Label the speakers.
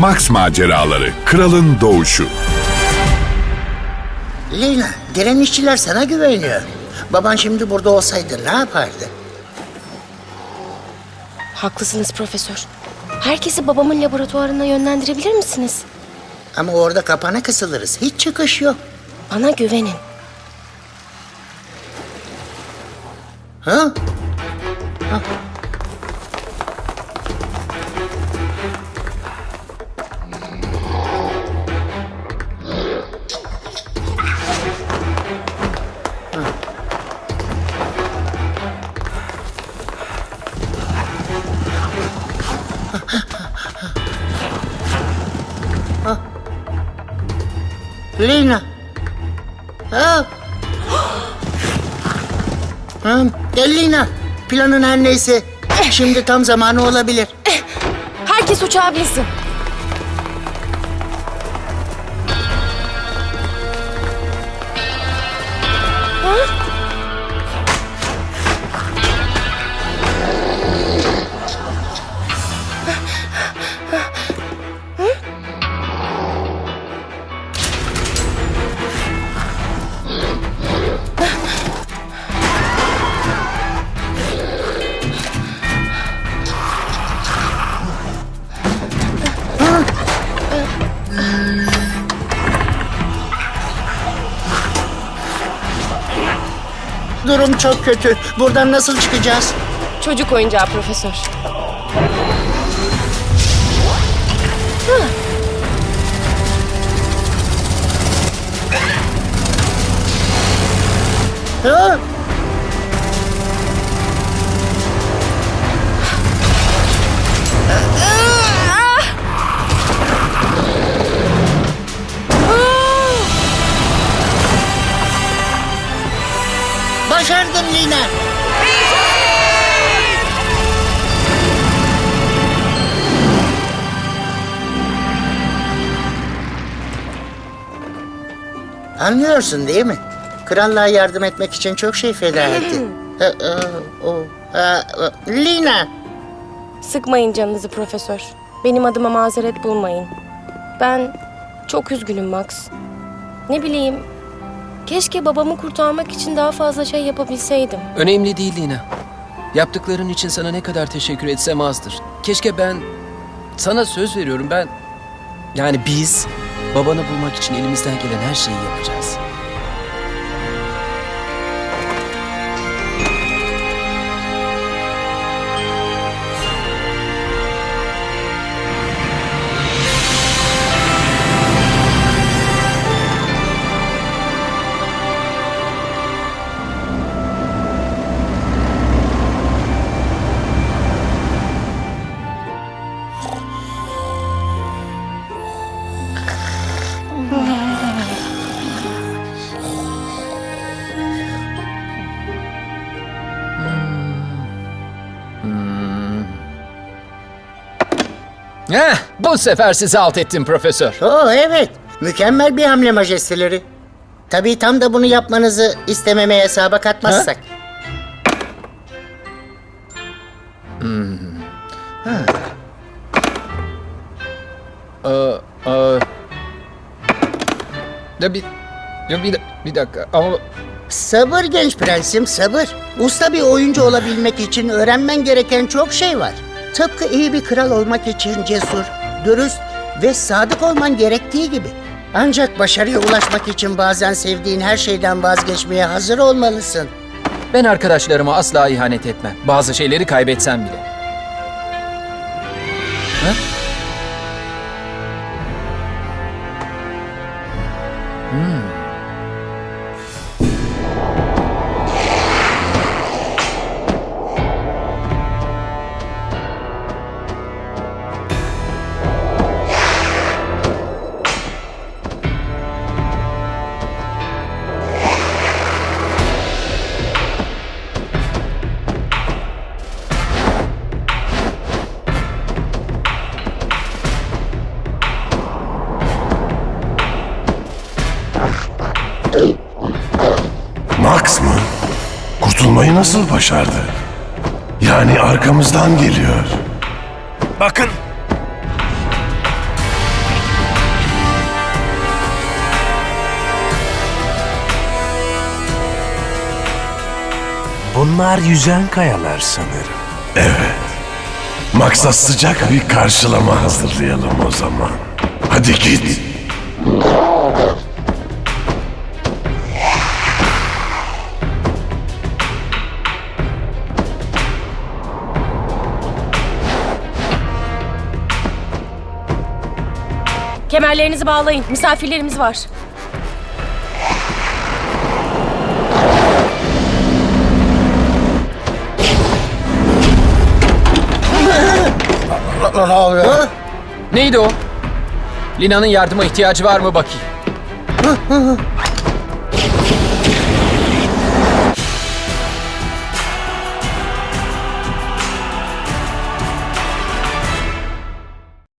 Speaker 1: Max Maceraları Kralın Doğuşu
Speaker 2: Leyla, gelen işçiler sana güveniyor. Baban şimdi burada olsaydı ne yapardı?
Speaker 3: Haklısınız profesör. Herkesi babamın laboratuvarına yönlendirebilir misiniz?
Speaker 2: Ama orada kapana kısılırız. Hiç çıkış yok.
Speaker 3: Bana güvenin.
Speaker 2: Ha? Lina. Ha? Ha, gel Lina. Planın her neyse. Şimdi tam zamanı olabilir.
Speaker 3: Herkes uçağa binsin.
Speaker 2: Durum çok kötü. Buradan nasıl çıkacağız?
Speaker 3: Çocuk oyuncağı profesör.
Speaker 2: Ha? Başardın Lina. Anlıyorsun değil mi? Krallığa yardım etmek için çok şey feda etti. Ha, ha, o, ha, ha. Lina.
Speaker 3: Sıkmayın canınızı profesör. Benim adıma mazeret bulmayın. Ben çok üzgünüm Max. Ne bileyim, keşke babamı kurtarmak için daha fazla şey yapabilseydim.
Speaker 4: Önemli değil Lina. Yaptıkların için sana ne kadar teşekkür etsem azdır. Keşke ben... Sana söz veriyorum ben... Yani biz babanı bulmak için elimizden gelen her şeyi yapacağız.
Speaker 5: Heh, bu sefer sizi alt ettim profesör.
Speaker 2: Oo evet. Mükemmel bir hamle majesteleri. Tabii tam da bunu yapmanızı istememeye hesaba katmazsak.
Speaker 5: Aa, ya bir, ya bir, bir dakika ama
Speaker 2: Sabır genç prensim sabır. Usta bir oyuncu olabilmek için öğrenmen gereken çok şey var. Tıpkı iyi bir kral olmak için cesur, dürüst ve sadık olman gerektiği gibi. Ancak başarıya ulaşmak için bazen sevdiğin her şeyden vazgeçmeye hazır olmalısın.
Speaker 5: ben arkadaşlarıma asla ihanet etmem. Bazı şeyleri kaybetsem bile. Ha?
Speaker 6: Max mı? Kurtulmayı nasıl başardı? Yani arkamızdan geliyor.
Speaker 7: Bakın. Bunlar yüzen kayalar sanırım. Evet.
Speaker 6: Max'a sıcak bir karşılama hazırlayalım o zaman. Hadi git.
Speaker 3: Kemerlerinizi bağlayın. Misafirlerimiz var.
Speaker 2: Ne oluyor?
Speaker 5: Neydi o? Lina'nın yardıma ihtiyacı var mı bakayım?